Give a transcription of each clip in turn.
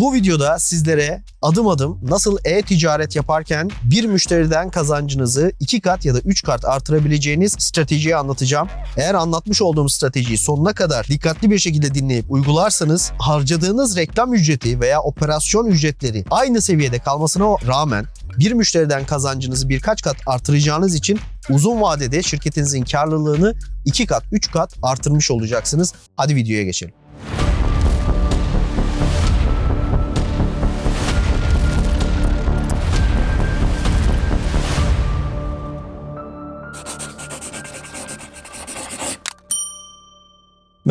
Bu videoda sizlere adım adım nasıl e-ticaret yaparken bir müşteriden kazancınızı 2 kat ya da 3 kat artırabileceğiniz stratejiyi anlatacağım. Eğer anlatmış olduğum stratejiyi sonuna kadar dikkatli bir şekilde dinleyip uygularsanız harcadığınız reklam ücreti veya operasyon ücretleri aynı seviyede kalmasına rağmen bir müşteriden kazancınızı birkaç kat artıracağınız için uzun vadede şirketinizin karlılığını 2 kat 3 kat artırmış olacaksınız. Hadi videoya geçelim.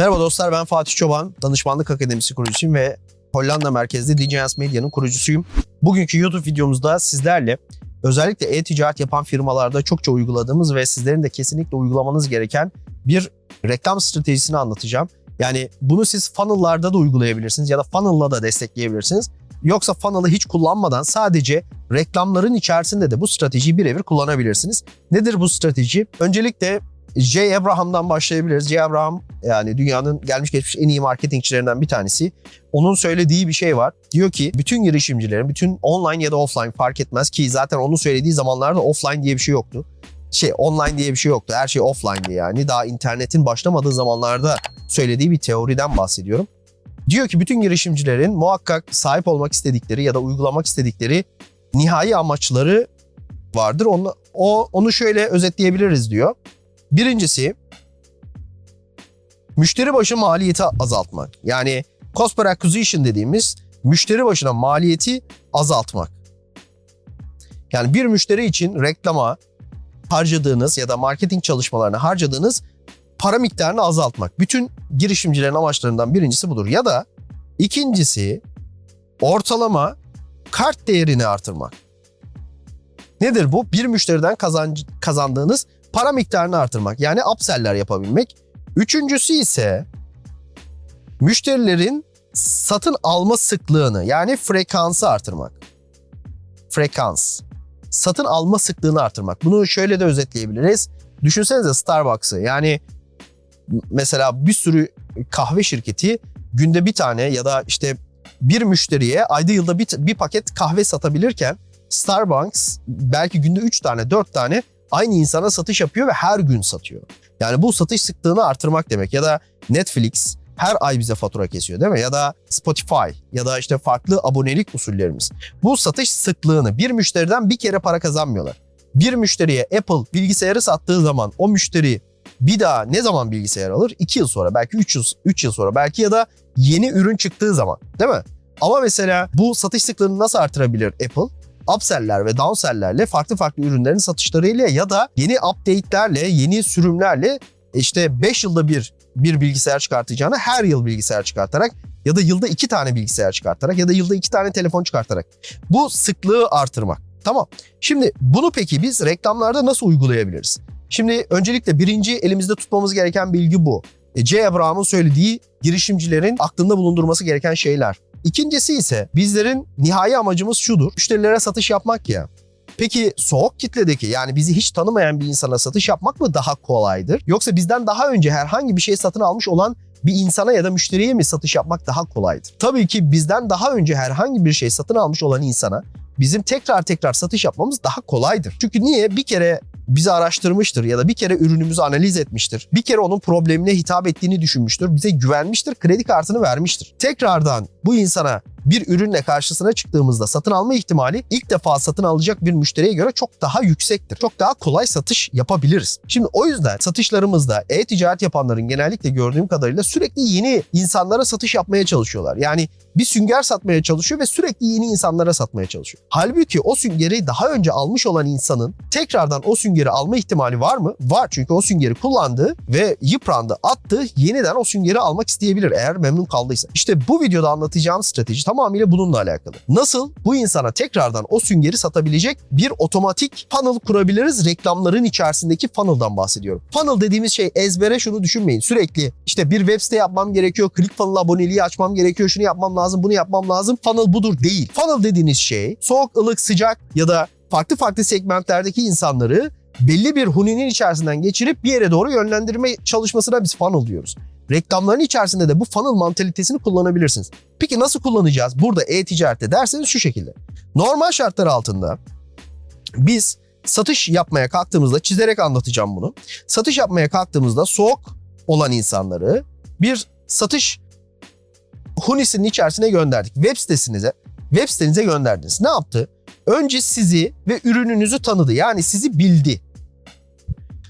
Merhaba dostlar ben Fatih Çoban, Danışmanlık Akademisi kurucusuyum ve Hollanda merkezli DJS Medya'nın kurucusuyum. Bugünkü YouTube videomuzda sizlerle özellikle e-ticaret yapan firmalarda çokça uyguladığımız ve sizlerin de kesinlikle uygulamanız gereken bir reklam stratejisini anlatacağım. Yani bunu siz funnel'larda da uygulayabilirsiniz ya da funnel'la da destekleyebilirsiniz. Yoksa funnel'ı hiç kullanmadan sadece reklamların içerisinde de bu stratejiyi birebir kullanabilirsiniz. Nedir bu strateji? Öncelikle J. Abraham'dan başlayabiliriz. J. Abraham yani dünyanın gelmiş geçmiş en iyi marketingçilerinden bir tanesi. Onun söylediği bir şey var. Diyor ki bütün girişimcilerin, bütün online ya da offline fark etmez ki zaten onun söylediği zamanlarda offline diye bir şey yoktu. Şey online diye bir şey yoktu. Her şey offline'di yani. Daha internetin başlamadığı zamanlarda söylediği bir teoriden bahsediyorum. Diyor ki bütün girişimcilerin muhakkak sahip olmak istedikleri ya da uygulamak istedikleri nihai amaçları vardır. Onu, o, onu şöyle özetleyebiliriz diyor. Birincisi müşteri başı maliyeti azaltmak. Yani cost per acquisition dediğimiz müşteri başına maliyeti azaltmak. Yani bir müşteri için reklama harcadığınız ya da marketing çalışmalarına harcadığınız para miktarını azaltmak. Bütün girişimcilerin amaçlarından birincisi budur. Ya da ikincisi ortalama kart değerini artırmak. Nedir bu? Bir müşteriden kazanc- kazandığınız para miktarını artırmak. Yani upsell'ler yapabilmek. Üçüncüsü ise müşterilerin satın alma sıklığını yani frekansı artırmak. Frekans. Satın alma sıklığını artırmak. Bunu şöyle de özetleyebiliriz. Düşünsenize Starbucks'ı. Yani mesela bir sürü kahve şirketi günde bir tane ya da işte bir müşteriye ayda yılda bir, bir paket kahve satabilirken Starbucks belki günde 3 tane 4 tane aynı insana satış yapıyor ve her gün satıyor. Yani bu satış sıklığını artırmak demek ya da Netflix her ay bize fatura kesiyor değil mi? Ya da Spotify ya da işte farklı abonelik usullerimiz. Bu satış sıklığını bir müşteriden bir kere para kazanmıyorlar. Bir müşteriye Apple bilgisayarı sattığı zaman o müşteri bir daha ne zaman bilgisayar alır? 2 yıl sonra belki 3 yıl, 3 yıl sonra belki ya da yeni ürün çıktığı zaman değil mi? Ama mesela bu satış sıklığını nasıl artırabilir Apple? Upsell'ler ve downsell'lerle farklı farklı ürünlerin satışlarıyla ya da yeni update'lerle, yeni sürümlerle işte 5 yılda bir bir bilgisayar çıkartacağını her yıl bilgisayar çıkartarak ya da yılda 2 tane bilgisayar çıkartarak ya da yılda 2 tane telefon çıkartarak bu sıklığı artırmak. Tamam. Şimdi bunu peki biz reklamlarda nasıl uygulayabiliriz? Şimdi öncelikle birinci elimizde tutmamız gereken bilgi bu. E, J. Abraham'ın söylediği girişimcilerin aklında bulundurması gereken şeyler. İkincisi ise bizlerin nihai amacımız şudur. Müşterilere satış yapmak ya. Peki soğuk kitledeki yani bizi hiç tanımayan bir insana satış yapmak mı daha kolaydır? Yoksa bizden daha önce herhangi bir şey satın almış olan bir insana ya da müşteriye mi satış yapmak daha kolaydır? Tabii ki bizden daha önce herhangi bir şey satın almış olan insana bizim tekrar tekrar satış yapmamız daha kolaydır. Çünkü niye? Bir kere bizi araştırmıştır ya da bir kere ürünümüzü analiz etmiştir. Bir kere onun problemine hitap ettiğini düşünmüştür. Bize güvenmiştir, kredi kartını vermiştir. Tekrardan bu insana bir ürünle karşısına çıktığımızda satın alma ihtimali ilk defa satın alacak bir müşteriye göre çok daha yüksektir. Çok daha kolay satış yapabiliriz. Şimdi o yüzden satışlarımızda e-ticaret yapanların genellikle gördüğüm kadarıyla sürekli yeni insanlara satış yapmaya çalışıyorlar. Yani bir sünger satmaya çalışıyor ve sürekli yeni insanlara satmaya çalışıyor. Halbuki o süngeri daha önce almış olan insanın tekrardan o süngeri alma ihtimali var mı? Var çünkü o süngeri kullandı ve yıprandı, attı. Yeniden o süngeri almak isteyebilir eğer memnun kaldıysa. İşte bu videoda anlatacağım strateji tamamıyla bununla alakalı. Nasıl bu insana tekrardan o süngeri satabilecek bir otomatik funnel kurabiliriz? Reklamların içerisindeki funnel'dan bahsediyorum. Funnel dediğimiz şey ezbere şunu düşünmeyin. Sürekli işte bir web site yapmam gerekiyor, ClickFunnels aboneliği açmam gerekiyor, şunu yapmam lazım, bunu yapmam lazım. Funnel budur değil. Funnel dediğiniz şey soğuk, ılık, sıcak ya da farklı farklı segmentlerdeki insanları belli bir huninin içerisinden geçirip bir yere doğru yönlendirme çalışmasına biz funnel diyoruz. Reklamların içerisinde de bu funnel mantalitesini kullanabilirsiniz. Peki nasıl kullanacağız? Burada e-ticarette derseniz şu şekilde. Normal şartlar altında biz satış yapmaya kalktığımızda çizerek anlatacağım bunu. Satış yapmaya kalktığımızda soğuk olan insanları bir satış hunisinin içerisine gönderdik. Web sitesinize, web sitenize gönderdiniz. Ne yaptı? Önce sizi ve ürününüzü tanıdı. Yani sizi bildi.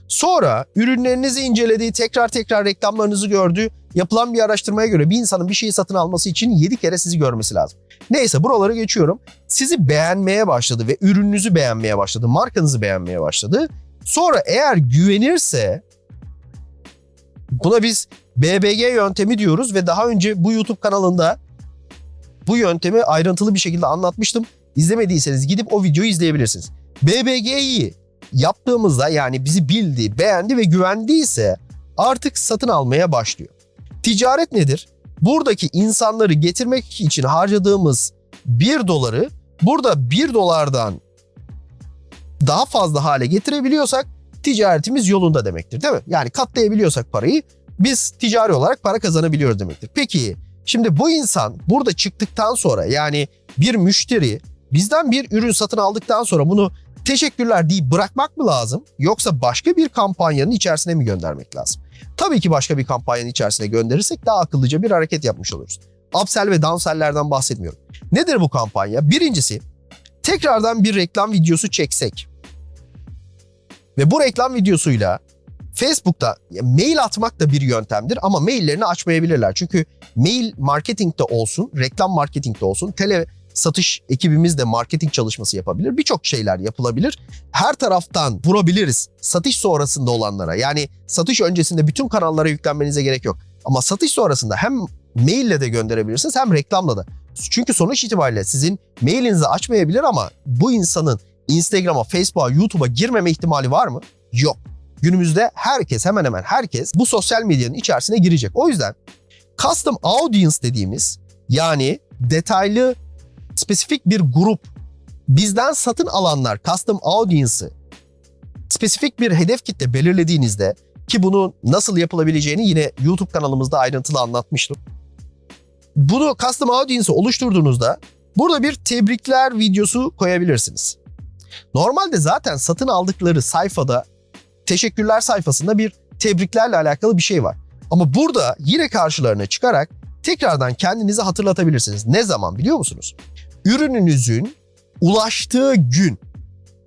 Sonra ürünlerinizi inceledi, tekrar tekrar reklamlarınızı gördü. Yapılan bir araştırmaya göre bir insanın bir şeyi satın alması için 7 kere sizi görmesi lazım. Neyse buraları geçiyorum. Sizi beğenmeye başladı ve ürününüzü beğenmeye başladı, markanızı beğenmeye başladı. Sonra eğer güvenirse buna biz BBG yöntemi diyoruz ve daha önce bu YouTube kanalında bu yöntemi ayrıntılı bir şekilde anlatmıştım. İzlemediyseniz gidip o videoyu izleyebilirsiniz. BBG'yi yaptığımızda yani bizi bildi, beğendi ve güvendiyse artık satın almaya başlıyor. Ticaret nedir? Buradaki insanları getirmek için harcadığımız 1 doları burada 1 dolardan daha fazla hale getirebiliyorsak ticaretimiz yolunda demektir değil mi? Yani katlayabiliyorsak parayı biz ticari olarak para kazanabiliyoruz demektir. Peki şimdi bu insan burada çıktıktan sonra yani bir müşteri bizden bir ürün satın aldıktan sonra bunu teşekkürler deyip bırakmak mı lazım yoksa başka bir kampanyanın içerisine mi göndermek lazım? Tabii ki başka bir kampanyanın içerisine gönderirsek daha akıllıca bir hareket yapmış oluruz. Upsell ve downsell'lerden bahsetmiyorum. Nedir bu kampanya? Birincisi tekrardan bir reklam videosu çeksek ve bu reklam videosuyla Facebook'ta mail atmak da bir yöntemdir ama maillerini açmayabilirler. Çünkü mail marketingde olsun, reklam marketingde olsun, tele satış ekibimiz de marketing çalışması yapabilir. Birçok şeyler yapılabilir. Her taraftan vurabiliriz satış sonrasında olanlara. Yani satış öncesinde bütün kanallara yüklenmenize gerek yok. Ama satış sonrasında hem maille de gönderebilirsiniz hem reklamla da. Çünkü sonuç itibariyle sizin mailinizi açmayabilir ama bu insanın Instagram'a, Facebook'a, YouTube'a girmeme ihtimali var mı? Yok. Günümüzde herkes hemen hemen herkes bu sosyal medyanın içerisine girecek. O yüzden custom audience dediğimiz yani detaylı spesifik bir grup bizden satın alanlar custom audience'ı spesifik bir hedef kitle belirlediğinizde ki bunu nasıl yapılabileceğini yine YouTube kanalımızda ayrıntılı anlatmıştım. Bunu custom audience'ı oluşturduğunuzda burada bir tebrikler videosu koyabilirsiniz. Normalde zaten satın aldıkları sayfada teşekkürler sayfasında bir tebriklerle alakalı bir şey var. Ama burada yine karşılarına çıkarak tekrardan kendinizi hatırlatabilirsiniz. Ne zaman biliyor musunuz? Ürününüzün ulaştığı gün,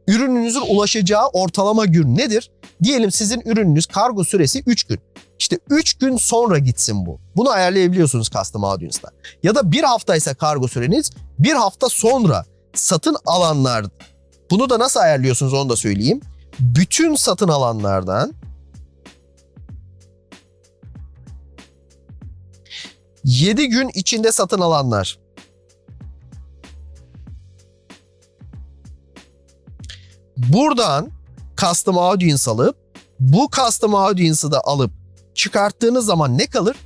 ürününüzün ulaşacağı ortalama gün nedir? Diyelim sizin ürününüz kargo süresi 3 gün. İşte 3 gün sonra gitsin bu. Bunu ayarlayabiliyorsunuz Custom Audience'da. Ya da bir haftaysa kargo süreniz bir hafta sonra satın alanlar bunu da nasıl ayarlıyorsunuz onu da söyleyeyim. Bütün satın alanlardan 7 gün içinde satın alanlar. Buradan custom audience alıp bu custom audience'ı da alıp çıkarttığınız zaman ne kalır?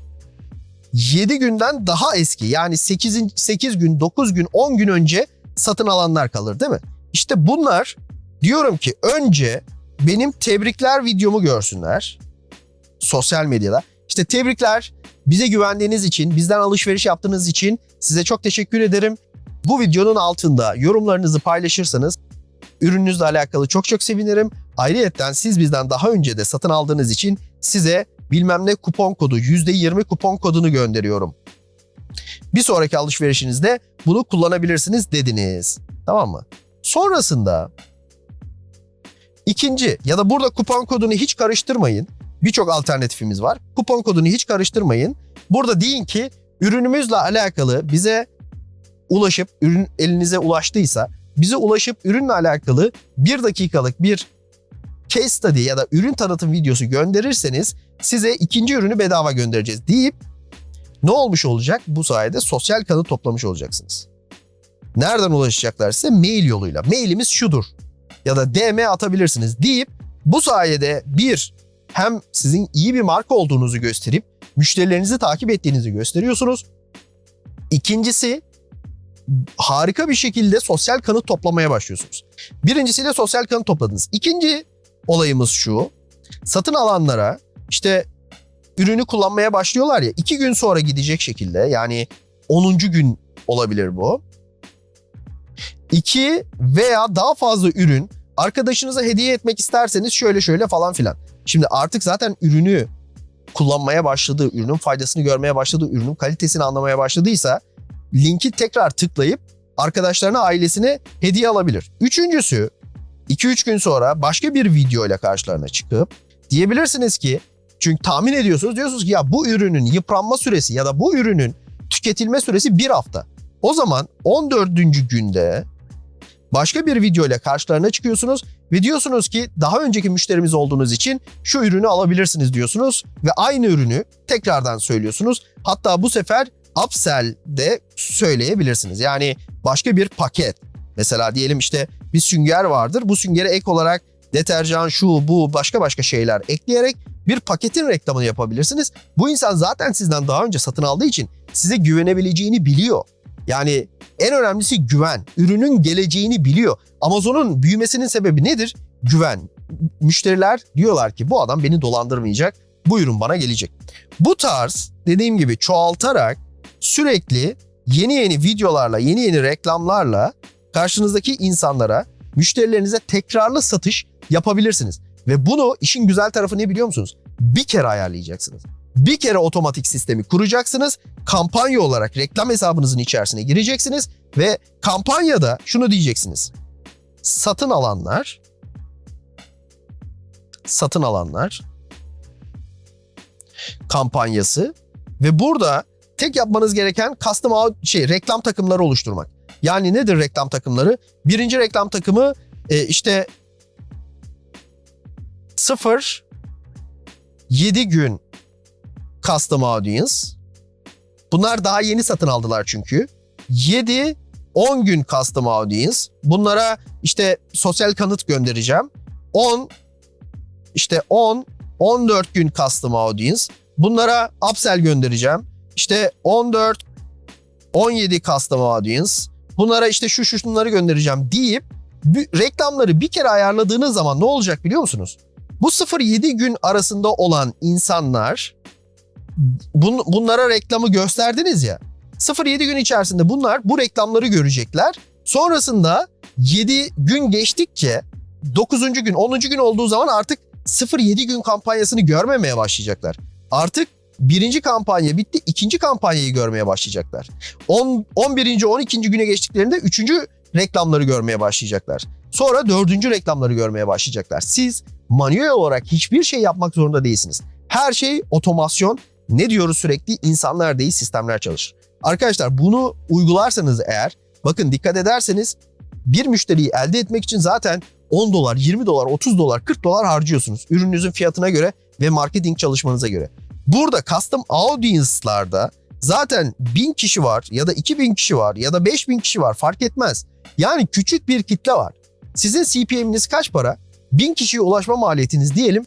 7 günden daha eski yani 8, 8 gün, 9 gün, 10 gün önce satın alanlar kalır değil mi? İşte bunlar diyorum ki önce benim tebrikler videomu görsünler sosyal medyada. İşte tebrikler bize güvendiğiniz için, bizden alışveriş yaptığınız için size çok teşekkür ederim. Bu videonun altında yorumlarınızı paylaşırsanız ürününüzle alakalı çok çok sevinirim. Ayrıca siz bizden daha önce de satın aldığınız için size bilmem ne kupon kodu %20 kupon kodunu gönderiyorum. Bir sonraki alışverişinizde bunu kullanabilirsiniz dediniz. Tamam mı? Sonrasında ikinci ya da burada kupon kodunu hiç karıştırmayın. Birçok alternatifimiz var. Kupon kodunu hiç karıştırmayın. Burada deyin ki ürünümüzle alakalı bize ulaşıp ürün elinize ulaştıysa bize ulaşıp ürünle alakalı bir dakikalık bir case study ya da ürün tanıtım videosu gönderirseniz size ikinci ürünü bedava göndereceğiz deyip ne olmuş olacak? Bu sayede sosyal kanıt toplamış olacaksınız. Nereden ulaşacaklar size? Mail yoluyla. Mailimiz şudur. Ya da DM atabilirsiniz deyip bu sayede bir hem sizin iyi bir marka olduğunuzu gösterip müşterilerinizi takip ettiğinizi gösteriyorsunuz. İkincisi harika bir şekilde sosyal kanıt toplamaya başlıyorsunuz. Birincisiyle sosyal kanıt topladınız. İkinci olayımız şu. Satın alanlara işte ürünü kullanmaya başlıyorlar ya iki gün sonra gidecek şekilde yani 10. gün olabilir bu. İki veya daha fazla ürün arkadaşınıza hediye etmek isterseniz şöyle şöyle falan filan. Şimdi artık zaten ürünü kullanmaya başladığı, ürünün faydasını görmeye başladığı, ürünün kalitesini anlamaya başladıysa linki tekrar tıklayıp arkadaşlarına, ailesine hediye alabilir. Üçüncüsü 2-3 gün sonra başka bir video ile karşılarına çıkıp diyebilirsiniz ki çünkü tahmin ediyorsunuz diyorsunuz ki ya bu ürünün yıpranma süresi ya da bu ürünün tüketilme süresi bir hafta. O zaman 14. günde başka bir video ile karşılarına çıkıyorsunuz ve diyorsunuz ki daha önceki müşterimiz olduğunuz için şu ürünü alabilirsiniz diyorsunuz ve aynı ürünü tekrardan söylüyorsunuz. Hatta bu sefer upsell de söyleyebilirsiniz. Yani başka bir paket. Mesela diyelim işte bir sünger vardır. Bu süngere ek olarak deterjan, şu, bu, başka başka şeyler ekleyerek bir paketin reklamını yapabilirsiniz. Bu insan zaten sizden daha önce satın aldığı için size güvenebileceğini biliyor. Yani en önemlisi güven. Ürünün geleceğini biliyor. Amazon'un büyümesinin sebebi nedir? Güven. Müşteriler diyorlar ki bu adam beni dolandırmayacak. Bu ürün bana gelecek. Bu tarz dediğim gibi çoğaltarak sürekli yeni yeni videolarla, yeni yeni reklamlarla karşınızdaki insanlara, müşterilerinize tekrarlı satış yapabilirsiniz. Ve bunu işin güzel tarafı ne biliyor musunuz? Bir kere ayarlayacaksınız. Bir kere otomatik sistemi kuracaksınız. Kampanya olarak reklam hesabınızın içerisine gireceksiniz ve kampanyada şunu diyeceksiniz. Satın alanlar satın alanlar kampanyası ve burada tek yapmanız gereken custom şey reklam takımları oluşturmak. Yani nedir reklam takımları? Birinci reklam takımı e, işte 0 7 gün custom audience. Bunlar daha yeni satın aldılar çünkü. 7 10 gün custom audience. Bunlara işte sosyal kanıt göndereceğim. 10 işte 10 14 gün custom audience. Bunlara upsell göndereceğim. İşte 14 17 custom audience. Bunlara işte şu şu şunları göndereceğim deyip reklamları bir kere ayarladığınız zaman ne olacak biliyor musunuz? Bu 0-7 gün arasında olan insanlar bun- bunlara reklamı gösterdiniz ya. 0-7 gün içerisinde bunlar bu reklamları görecekler. Sonrasında 7 gün geçtikçe 9. gün 10. gün olduğu zaman artık 0-7 gün kampanyasını görmemeye başlayacaklar. Artık birinci kampanya bitti, ikinci kampanyayı görmeye başlayacaklar. 10, 11. 12. güne geçtiklerinde üçüncü reklamları görmeye başlayacaklar. Sonra dördüncü reklamları görmeye başlayacaklar. Siz manuel olarak hiçbir şey yapmak zorunda değilsiniz. Her şey otomasyon. Ne diyoruz sürekli? İnsanlar değil sistemler çalışır. Arkadaşlar bunu uygularsanız eğer bakın dikkat ederseniz bir müşteriyi elde etmek için zaten 10 dolar, 20 dolar, 30 dolar, 40 dolar harcıyorsunuz. Ürününüzün fiyatına göre ve marketing çalışmanıza göre. Burada custom audience'larda zaten 1000 kişi var ya da 2000 kişi var ya da 5000 kişi var fark etmez. Yani küçük bir kitle var. Sizin CPM'iniz kaç para? 1000 kişiye ulaşma maliyetiniz diyelim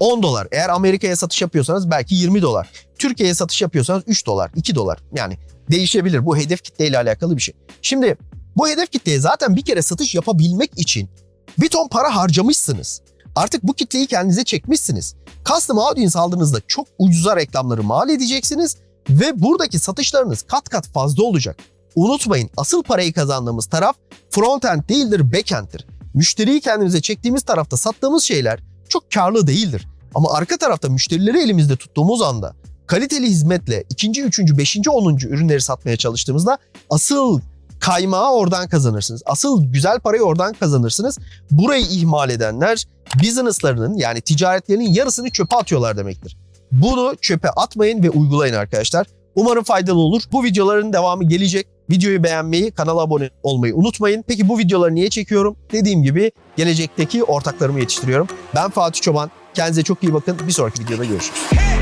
10 dolar. Eğer Amerika'ya satış yapıyorsanız belki 20 dolar. Türkiye'ye satış yapıyorsanız 3 dolar, 2 dolar. Yani değişebilir. Bu hedef kitleyle alakalı bir şey. Şimdi bu hedef kitleye zaten bir kere satış yapabilmek için bir ton para harcamışsınız. Artık bu kitleyi kendinize çekmişsiniz. Custom audience aldığınızda çok ucuza reklamları mal edeceksiniz ve buradaki satışlarınız kat kat fazla olacak. Unutmayın asıl parayı kazandığımız taraf frontend değildir backend'tir. Müşteriyi kendimize çektiğimiz tarafta sattığımız şeyler çok karlı değildir. Ama arka tarafta müşterileri elimizde tuttuğumuz anda kaliteli hizmetle ikinci, üçüncü, beşinci, onuncu ürünleri satmaya çalıştığımızda asıl kaymağı oradan kazanırsınız. Asıl güzel parayı oradan kazanırsınız. Burayı ihmal edenler businesslarının yani ticaretlerinin yarısını çöpe atıyorlar demektir. Bunu çöpe atmayın ve uygulayın arkadaşlar. Umarım faydalı olur. Bu videoların devamı gelecek. Videoyu beğenmeyi, kanala abone olmayı unutmayın. Peki bu videoları niye çekiyorum? Dediğim gibi gelecekteki ortaklarımı yetiştiriyorum. Ben Fatih Çoban. Kendinize çok iyi bakın. Bir sonraki videoda görüşürüz.